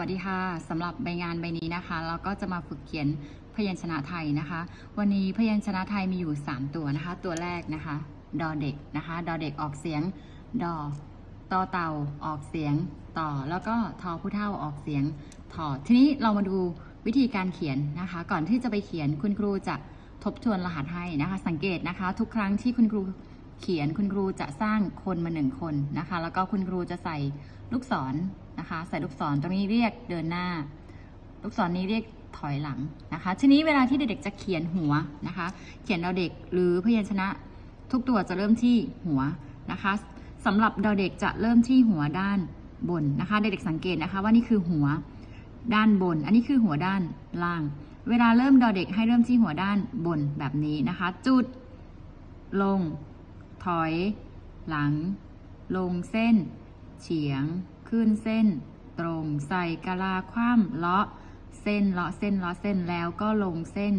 วัสดีค่ะสำหรับใบงานใบนี้นะคะเราก็จะมาฝึกเขียนพยัญชนะไทยนะคะ วันนี้พยัญชนะไทยมีอยู่ 3 ตัวนะคะ ตัวแรกนะคะดอเด็กนะคะดอเด็กออกเสียงดอตอเต่าออกเสียงต่อ แล้วก็ทอผู้เท่าออกเสียงถอทีนี้เรามาดูวิธีการเขียนนะคะ ก่อนที่จะไปเขียนคุณครูจะทบทวนรหัสให้นะคะ สังเกตนะคะ ทุกครั้งที่คุณครูเขียนคุณครูจะสร้างคนมาหนึ่งคนนะคะ แล้วก็คุณครูจะใส่ลูกศร นะคะ ใส่ลูกศรตรงนี้เรียกเดินหน้า ลูกศรนี้เรียกถอยหลังนะคะ ทีนี้เวลาที่เด็กๆจะเขียนหัวนะคะ เขียนดอเด็กหรือพยัญชนะ ทุกตัวจะเริ่มที่หัวนะคะสำหรับดอเด็กจะเริ่มที่หัวด้านบนนะคะ เด็กๆสังเกตนะคะว่านี่คือหัวด้านบน อันนี้คือหัวด้านล่าง เวลาเริ่มดอเด็กให้เริ่มที่หัวด้านบนแบบนี้นะคะ จุด ลง ถอย หลัง ลงเส้น เฉียง ขึ้นเส้นตรงใส่กะลาคว่ำเลาะเส้นเลาะเส้นเลาะเส้นแล้วก็ลงเส้น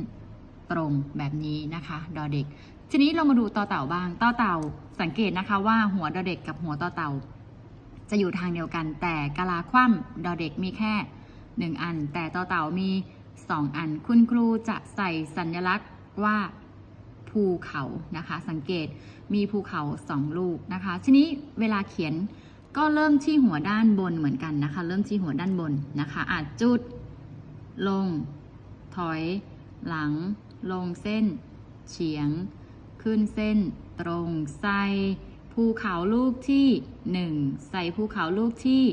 ตรงแบบนี้นะคะ ดอเด็ก ทีนี้เรามาดูต่อเต่าบ้างต่อเต่าสังเกตนะคะว่าหัวดอเด็กกับหัวต่อเต่า จะอยู่ทางเดียวกัน แต่กะลาคว่ำดอเด็กมีแค่หนึ่งอัน แต่ต่อเต่ามีสองอัน คุณครูจะใส่สัญลักษณ์ว่าภูเขานะคะ สังเกตมีภูเขาสองลูกนะคะ ทีนี้เวลาเขียน ก็เริ่มที่หัวด้านบนเหมือนกันนะคะ เริ่มที่หัวด้านบนนะคะอาจจุด ลง ถอย หลัง ลงเส้น เฉียง ขึ้นเส้น ตรงใส่ภูเขาลูกที่หนึ่งใส่ภูเขาลูกที่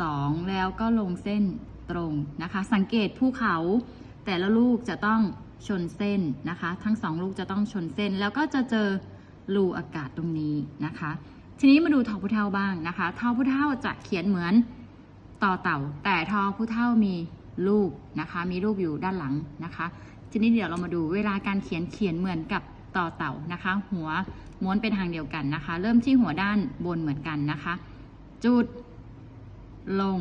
สองแล้วก็ลงเส้นตรงนะคะ สังเกตภูเขา แต่ละลูกจะต้องชนเส้นนะคะ ทั้งสองลูกจะต้องชนเส้น แล้วก็จะเจอรูอากาศตรงนี้นะคะ ทีนี้มาดูทอผู้เท่าบ้างนะคะทอผู้เท่าจะเขียนเหมือนต่อเต่า แต่ทอผู้เท่ามีลูกนะคะ มีลูกอยู่ด้านหลังนะคะ ทีนี้เดี๋ยวเรามาดูเวลาการเขียนเขียนเหมือนกับต่อเต่านะคะ หัวม้วนเป็นทางเดียวกันนะคะ เริ่มที่หัวด้านบนเหมือนกันนะคะ จุด ลง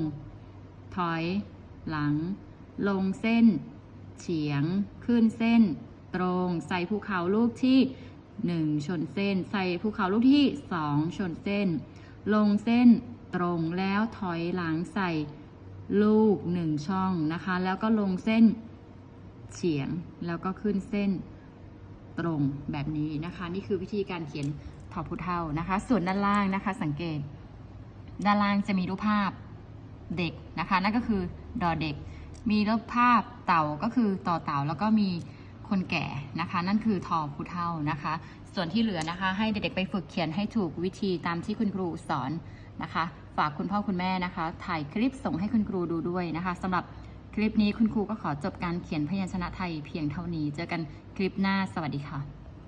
ถอย หลัง ลงเส้น เฉียง ขึ้นเส้น ตรง ใส่ภูเขาลูกที่ หนึ่งชนเส้น ใส่ภูเขาลูกที่สองชนเส้น ลงเส้นตรงแล้วถอยหลังใส่ลูกหนึ่งช่องนะคะ แล้วก็ลงเส้นเฉียงแล้วก็ขึ้นเส้นตรงแบบนี้นะคะ นี่คือวิธีการเขียนทอพุเท่านะคะ ส่วนด้านล่างนะคะ สังเกต ด้านล่างจะมีรูปภาพเด็กนะคะ นั่นก็คือดอเด็ก มีรูปภาพเต่าก็คือต่อเต่าแล้วก็มี คนแก่นะคะ นั่นคือทอผู้เท่านะคะ ส่วนที่เหลือนะคะ ให้เด็กๆไปฝึกเขียนให้ถูกวิธีตามที่คุณครูสอนนะคะ ฝากคุณพ่อคุณแม่นะคะ ถ่ายคลิปส่งให้คุณครูดูด้วยนะคะสำหรับคลิปนี้คุณครูก็ขอจบการเขียนพยัญชนะไทยเพียงเท่านี้ เจอกันคลิปหน้าสวัสดีค่ะ